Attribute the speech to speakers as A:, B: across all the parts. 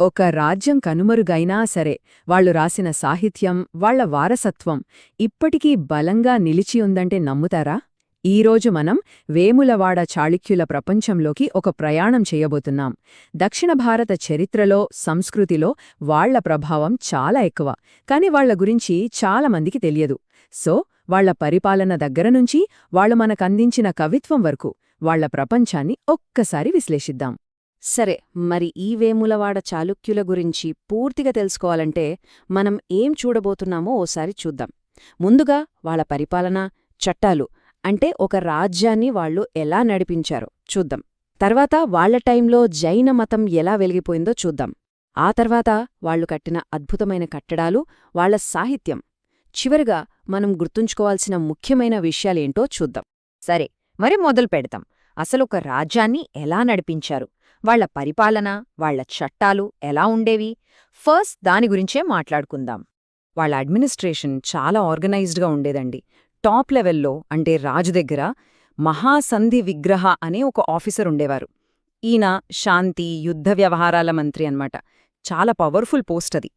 A: ఒక రాజ్యం కనుమరుగైనా సరే వాళ్ళు రాసిన సాహిత్యం వాళ్ళ వారసత్వం ఇప్పటికీ బలంగా నిలిచి ఉందంటే నమ్ముతారా ఈరోజు మనం వేములవాడ చాళుక్యుల ప్రపంచంలోకి ఒక ప్రయాణం చేయబోతున్నాం. దక్షిణ భారత చరిత్రలో సంస్కృతిలో వాళ్ళ ప్రభావం చాలా ఎక్కువ. కాని వాళ్ళ గురించి చాలామందికి తెలియదు. సో వాళ్ళ పరిపాలన దగ్గరనుంచి వాళ్ళు మనకందించిన కవిత్వం వరకు వాళ్ళ ప్రపంచాన్ని ఒక్కసారి విశ్లేషిద్దాం.
B: సరే మరి ఈ వేములవాడ చాళుక్యుల గురించి పూర్తిగా తెలుసుకోవాలంటే మనం ఏం చూడబోతున్నామో ఓసారి చూద్దాం. ముందుగా వాళ్ళ పరిపాలన చట్టాలు అంటే ఒక రాజ్యాన్ని వాళ్ళు ఎలా నడిపించారో చూద్దాం. తర్వాత వాళ్ళ టైంలో జైన మతం ఎలా వెలిగిపోయిందో చూద్దాం. ఆ తర్వాత వాళ్ళు కట్టిన అద్భుతమైన కట్టడాలు వాళ్ళ సాహిత్యం. చివరిగా మనం గుర్తుంచుకోవాల్సిన ముఖ్యమైన విషయాలేంటో చూద్దాం.
C: సరే మరి మొదలు పెడతాం. అసలు ఒక రాజ్యాన్ని ఎలా నడిపించారు? వాళ్ళ పరిపాలన వాళ్ళ చట్టాలు ఎలా ఉండేవి? ఫస్ట్ దాని గురించే మాట్లాడుకుందాం.
B: వాళ్ళ అడ్మినిస్ట్రేషన్ చాలా ఆర్గనైజ్డ్గా ఉండేదండి. టాప్ లెవెల్లో అంటే రాజు దగ్గర మహాసంధి విగ్రహ అనే ఒక ఆఫీసర్ ఉండేవారు. ఈయన శాంతి యుద్ధ వ్యవహారాల మంత్రి అన్నమాట. చాలా పవర్ఫుల్ పోస్ట్ అది.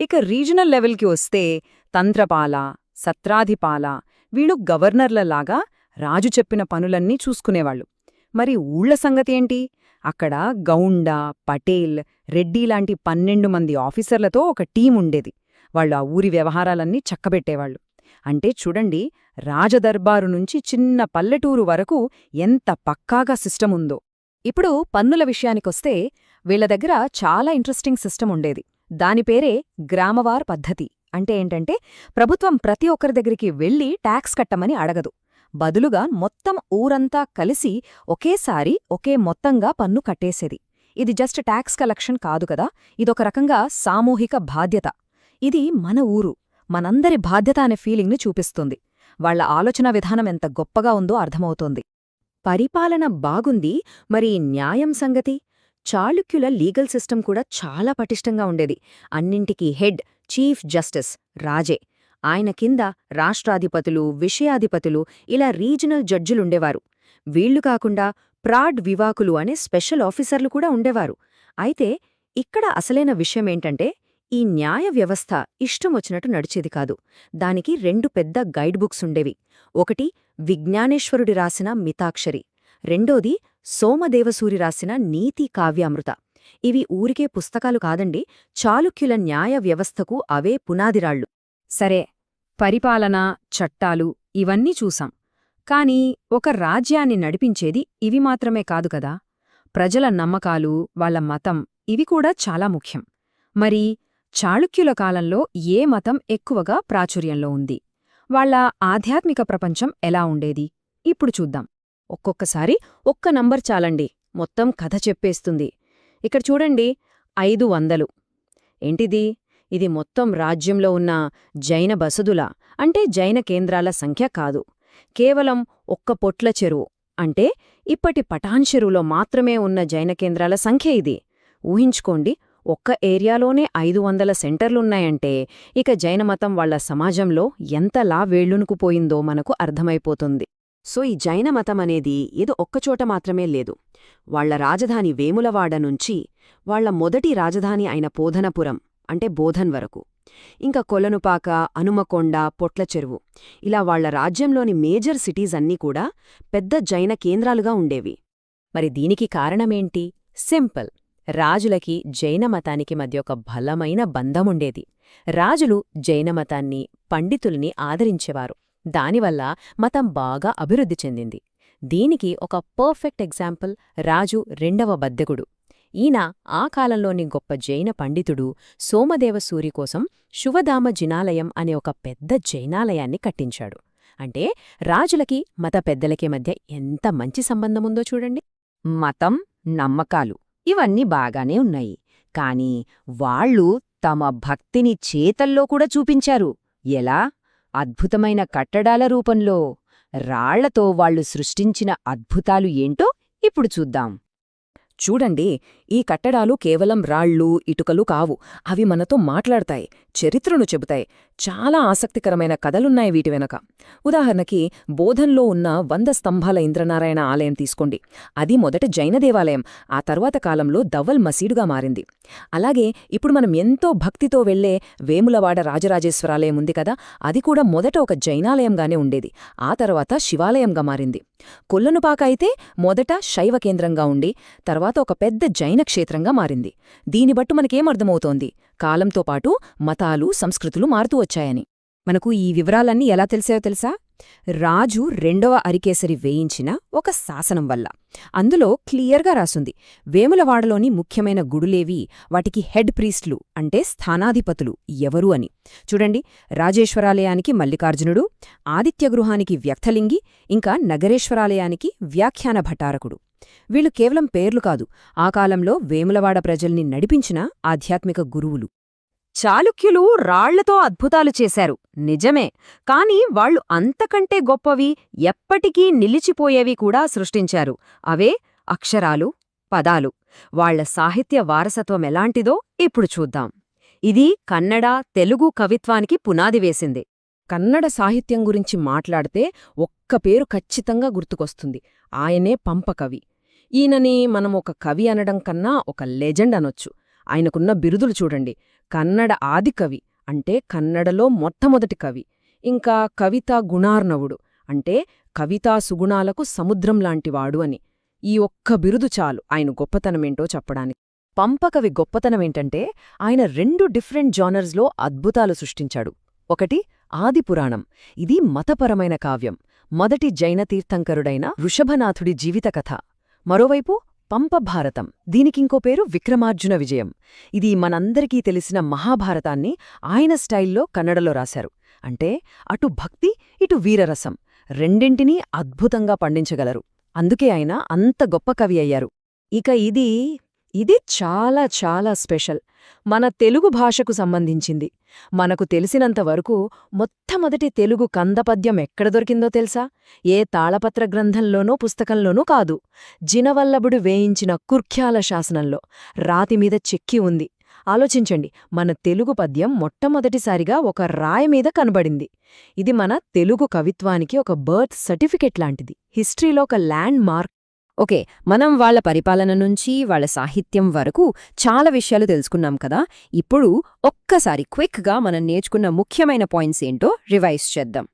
B: ఇక రీజనల్ లెవెల్కి వస్తే తంత్రపాల సత్రాధిపాల వీళ్ళు గవర్నర్లలాగా రాజు చెప్పిన పనులన్నీ చూసుకునేవాళ్ళు. మరి ఊళ్ళ సంగతి ఏంటి? అక్కడ గౌండ పటేల్ రెడ్డి లాంటి పన్నెండు మంది ఆఫీసర్లతో ఒక టీం ఉండేది. వాళ్ళు ఆ ఊరి వ్యవహారాలన్నీ చక్కబెట్టేవాళ్ళు అంటే చూడండి రాజదర్బారు నుంచి చిన్న పల్లెటూరు వరకు ఎంత పక్కాగా సిస్టమ్ ఉందో. ఇప్పుడు పన్నుల విషయానికొస్తే వీళ్ళ దగ్గర చాలా ఇంట్రెస్టింగ్ సిస్టమ్ ఉండేది. దాని పేరే గ్రామవార్ పద్ధతి. అంటే ఏంటంటే ప్రభుత్వం ప్రతి ఒక్కరి దగ్గరికి వెళ్ళి ట్యాక్స్ కట్టమని అడగదు. బదులుగా మొత్తం ఊరంతా కలిసి ఒకేసారి ఒకే మొత్తంగా పన్ను కట్టేసేది. ఇది జస్ట్ ట్యాక్స్ కలెక్షన్ కాదు కదా ఇదొక రకంగా సామూహిక బాధ్యత. ఇది మన ఊరు మనందరి బాధ్యత అనే ఫీలింగ్ని చూపిస్తుంది. వాళ్ళ ఆలోచన విధానం ఎంత గొప్పగా ఉందో అర్థమవుతోంది. పరిపాలన బాగుంది మరి న్యాయం సంగతి? చాళుక్యుల లీగల్ సిస్టమ్ కూడా చాలా పటిష్టంగా ఉండేది. అన్నింటికీ హెడ్ చీఫ్ జస్టిస్ రాజే. ఆయన కింద రాష్ట్రాధిపతులు విషయాధిపతులు ఇలా రీజనల్ జడ్జులుండేవారు. వీళ్ళు కాకుండా ప్రాడ్ వివాకులు అనే స్పెషల్ ఆఫీసర్లు కూడా ఉండేవారు. అయితే ఇక్కడ అసలైన విషయమేంటంటే ఈ న్యాయ వ్యవస్థ ఇష్టమొచ్చినట్టు నడిచేది కాదు. దానికి రెండు పెద్ద గైడ్ బుక్స్ ఉండేవి. ఒకటి విజ్ఞానేశ్వరుడి రాసిన మితాక్షరి. రెండోది సోమదేవసూరి రాసిన నీతి కావ్యామృత. ఇవి ఊరికే పుస్తకాలు కాదండి చాళుక్యుల న్యాయ వ్యవస్థకు అవే పునాదిరాళ్ళు
A: సరే పరిపాలన చట్టాలు ఇవన్నీ చూసాం కాని ఒక రాజ్యాన్ని నడిపించేది ఇవి మాత్రమే కాదు కదా? ప్రజల నమ్మకాలు వాళ్ళ మతం ఇవి కూడా చాలా ముఖ్యం. మరి చాళుక్యుల కాలంలో ఏ మతం ఎక్కువగా ప్రాచుర్యంలో ఉంది? వాళ్ళ ఆధ్యాత్మిక ప్రపంచం ఎలా ఉండేది? ఇప్పుడు చూద్దాం.
B: ఒక్కొక్కసారి ఒక్క నంబర్ చాలండి. మొత్తం కథ చెప్పేస్తుంది. ఇక్కడ చూడండి ఐదు వందలు. ఏంటిది? ఇది మొత్తం రాజ్యంలో ఉన్న జైన బసదుల అంటే జైన కేంద్రాల సంఖ్య కాదు. కేవలం ఒక్క పొట్ల చెరువు అంటే ఇప్పటి పటాన్ చెరువులో మాత్రమే ఉన్న జైన కేంద్రాల సంఖ్య ఇది. ఊహించుకోండి ఒక్క ఏరియాలోనే ఐదు వందల సెంటర్లున్నాయంటే ఇక జైనమతం వాళ్ళ సమాజంలో ఎంతలా వేళ్ళునుకుపోయిందో మనకు అర్థమైపోతుంది. సో ఈ జైన మతం అనేది ఏదో ఒక్కచోట మాత్రమే లేదు. వాళ్ళ రాజధాని వేములవాడ నుంచి వాళ్ళ మొదటి రాజధాని అయిన పోధనపురం అంటే బోధన్ వరకు. ఇంకా కొలనుపాక అనుమకొండ పొట్లచెరువు ఇలా వాళ్ళ రాజ్యంలోని మేజర్ సిటీస్ అన్నీ కూడా పెద్ద జైన కేంద్రాలుగా ఉండేవి. మరి దీనికి కారణమేంటి? సింపుల్. రాజులకి జైనమతానికి మధ్య ఒక బలమైన బంధముండేది. రాజులు జైనమతాన్ని పండితుల్ని ఆదరించేవారు. దానివల్ల మతం బాగా అభివృద్ధి చెందింది. దీనికి ఒక పర్ఫెక్ట్ ఎగ్జాంపుల్ రాజు రెండవ బద్దెగుడు ఈయన ఆ కాలంలోని గొప్ప జైన పండితుడు సోమదేవసూరి కోసం శువధామ జినాలయం అనే ఒక పెద్ద జైనాలయాన్ని కట్టించాడు. అంటే రాజులకి మత పెద్దలకి మధ్య ఎంత మంచి సంబంధముందో చూడండి.
C: మతం నమ్మకాలు ఇవన్నీ బాగానే ఉన్నాయి. కాని వాళ్ళు తమ భక్తిని చేతల్లో కూడా చూపించారు. ఎలా? అద్భుతమైన కట్టడాల రూపంలో. రాళ్ళతో వాళ్ళు సృష్టించిన అద్భుతాలు ఏంటో ఇప్పుడు చూద్దాం.
B: చూడండి ఈ కట్టడాలు కేవలం రాళ్ళు ఇటుకలు కావు. అవి మనతో మాట్లాడతాయి చరిత్రను చెబుతాయి. చాలా ఆసక్తికరమైన కథలున్నాయి వీటి వెనక. ఉదాహరణకి బోధన్లో ఉన్న వంద స్తంభాల ఇంద్రనారాయణ ఆలయం తీసుకోండి. అది మొదట జైన దేవాలయం ఆ తర్వాత కాలంలో దవ్వల్ మసీడుగా మారింది. అలాగే ఇప్పుడు మనం ఎంతో భక్తితో వెళ్ళే వేములవాడ రాజరాజేశ్వరాలయం ఉంది కదా అది కూడా మొదట ఒక జైనాలయంగానే ఉండేది. ఆ తర్వాత శివాలయంగా మారింది. కొల్లనుపాక అయితే మొదట శైవ కేంద్రంగా ఉండి తర్వాత ఒక పెద్ద జైన క్షేత్రంగా మారింది. దీని బట్టు మనకేమర్థమవుతోంది కాలంతో పాటు మతాలు సంస్కృతులు మారుతూ వచ్చాయని.
C: మనకు ఈ వివరాలన్నీ ఎలా తెలిసాయో తెలుసా? రాజు రెండవ అరికేసరి వేయించిన ఒక శాసనం వల్ల. అందులో క్లియర్గా రాసుంది. వేములవాడలోని ముఖ్యమైన గుడులేవి వాటికి హెడ్ ప్రీస్ట్లు అంటే స్థానాధిపతులు ఎవరు అని. చూడండి రాజేశ్వరాలయానికి మల్లికార్జునుడు ఆదిత్యగృహానికి వ్యక్తలింగి ఇంకా నగరేశ్వరాలయానికి వ్యాఖ్యాన భటారకుడు. వీళ్ళు కేవలం పేర్లు కాదు ఆ కాలంలో వేములవాడ ప్రజల్ని నడిపించిన ఆధ్యాత్మిక గురువులు. చాళుక్యులు రాళ్ళతో అద్భుతాలు చేశారు. నిజమే. కాని వాళ్ళు అంతకంటే గొప్పవి ఎప్పటికీ నిలిచిపోయేవి కూడా సృష్టించారు. అవే అక్షరాలు పదాలు. వాళ్ళ సాహిత్య వారసత్వం ఎలాంటిదో ఇప్పుడు చూద్దాం. ఇది కన్నడ తెలుగు కవిత్వానికి పునాది వేసింది.
B: కన్నడ సాహిత్యం గురించి మాట్లాడితే ఒక్క పేరు ఖచ్చితంగా గుర్తుకొస్తుంది. ఆయనే పంపకవి ఈయనని మనం ఒక కవి అనడం కన్నా ఒక లెజెండ్ అనొచ్చు. ఆయనకున్న బిరుదులు చూడండి. కన్నడ ఆదికవి అంటే కన్నడలో మొట్టమొదటి కవి. ఇంకా కవితా గుణార్ణవుడు. అంటే కవితా సుగుణాలకు సముద్రం లాంటివాడు అని. ఈ ఒక్క బిరుదు చాలు ఆయన గొప్పతనమేంటో చెప్పడానికి. పంపకవి గొప్పతనమేంటంటే ఆయన రెండు డిఫరెంట్ జానర్స్లో అద్భుతాలు సృష్టించాడు. ఒకటి ఆదిపురాణం ఇది మతపరమైన కావ్యం. మొదటి జైన తీర్థంకరుడైన వృషభనాథుడి జీవితకథ మరోవైపు పంపభారతం దీనికింకో పేరు విక్రమార్జున విజయం. ఇది మనందరికీ తెలిసిన మహాభారతాన్ని ఆయన స్టైల్లో కన్నడలో రాశారు. అంటే అటు భక్తి ఇటు వీరరసం. రెండింటినీ అద్భుతంగా పండించగలరు. అందుకే ఆయన అంత గొప్ప కవి అయ్యారు. ఇక ఇది ఇది చాలా చాలా స్పెషల్. మన తెలుగు భాషకు సంబంధించింది. మనకు తెలిసినంతవరకు మొట్టమొదటి తెలుగు కందపద్యం ఎక్కడ దొరికిందో తెలుసా? ఏ తాళపత్ర గ్రంథంలోనో పుస్తకంలోనూ కాదు. జినవల్లభుడు వేయించిన కుర్ఖ్యాల శాసనంలో రాతిమీద చెక్కి ఉంది. ఆలోచించండి మన తెలుగు పద్యం మొట్టమొదటిసారిగా ఒక రాయి మీద కనబడింది. ఇది మన తెలుగు కవిత్వానికి ఒక బర్త్ సర్టిఫికెట్ లాంటిది. హిస్టరీలో ఒక ల్యాండ్ మార్క్
C: ఓకే మనం వాళ్ళ పరిపాలన నుంచి వాళ్ళ సాహిత్యం వరకు చాలా విషయాలు తెలుసుకున్నాం కదా. ఇప్పుడు ఒక్కసారి క్విక్గా మనం నేర్చుకున్న ముఖ్యమైన పాయింట్స్ ఏంటో రివైజ్ చేద్దాం.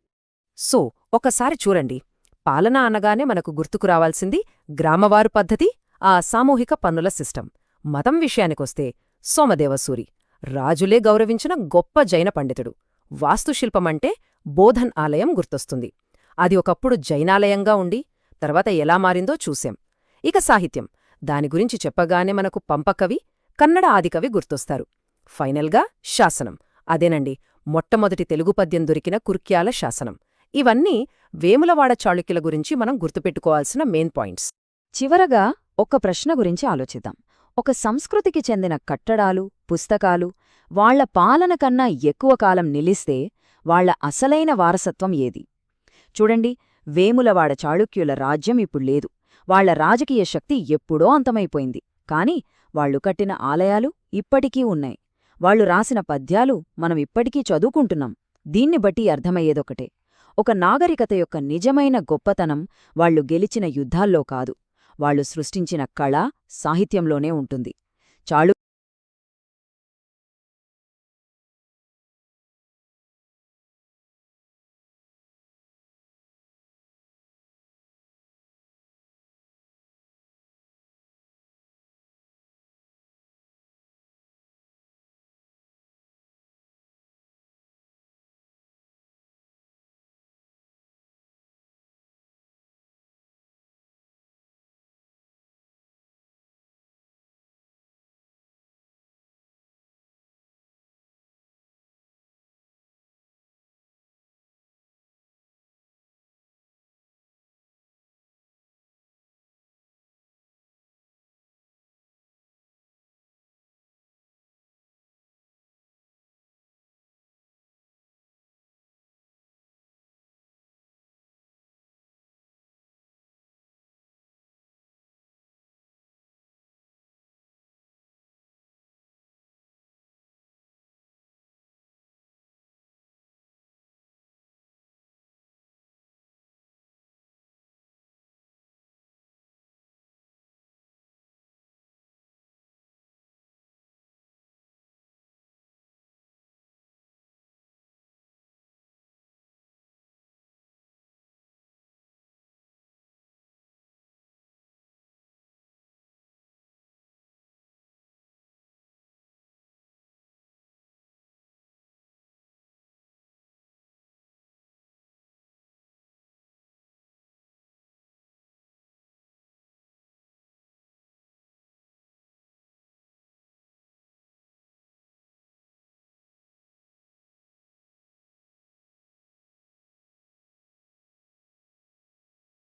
B: సో ఒకసారి చూడండి. పాలన అనగానే మనకు గుర్తుకు రావాల్సింది గ్రామవారు పద్ధతి ఆ సామూహిక పన్నుల సిస్టం. మతం విషయానికొస్తే సోమదేవసూరి రాజులే గౌరవించిన గొప్ప జైన పండితుడు. వాస్తుశిల్పమంటే బోధన్ ఆలయం గుర్తొస్తుంది. అది ఒకప్పుడు జైనాలయంగా ఉండి తర్వాత ఎలా మారిందో చూశాం. ఇక సాహిత్యం. దాని గురించి చెప్పగానే మనకు పంపకవి కన్నడ ఆదికవి గుర్తొస్తారు. ఫైనల్గా శాసనం. అదేనండి మొట్టమొదటి తెలుగు పద్యం దొరికిన కుర్క్యాల శాసనం. ఇవన్నీ వేములవాడ చాళుక్యుల గురించి మనం గుర్తుపెట్టుకోవాల్సిన మెయిన్ పాయింట్స్.
C: చివరగా ఒక ప్రశ్న గురించి ఆలోచిద్దాం. ఒక సంస్కృతికి చెందిన కట్టడాలు పుస్తకాలు వాళ్ళ పాలన కన్నా ఎక్కువ కాలం నిలిస్తే వాళ్ళ అసలైన వారసత్వం ఏది? చూడండి వేములవాడ చాళుక్యుల రాజ్యం ఇప్పుడు లేదు. వాళ్ళ రాజకీయ శక్తి ఎప్పుడో అంతమైపోయింది. కాని వాళ్ళు కట్టిన ఆలయాలు ఇప్పటికీ ఉన్నాయి. వాళ్ళు రాసిన పద్యాలు మనం ఇప్పటికీ చదువుకుంటున్నాం. దీన్ని బట్టి అర్థమయ్యేదొకటే. ఒక నాగరికత యొక్క నిజమైన గొప్పతనం వాళ్ళు గెలిచిన యుద్ధాల్లో కాదు. వాళ్ళు సృష్టించిన కళ సాహిత్యంలోనే ఉంటుంది. చాళు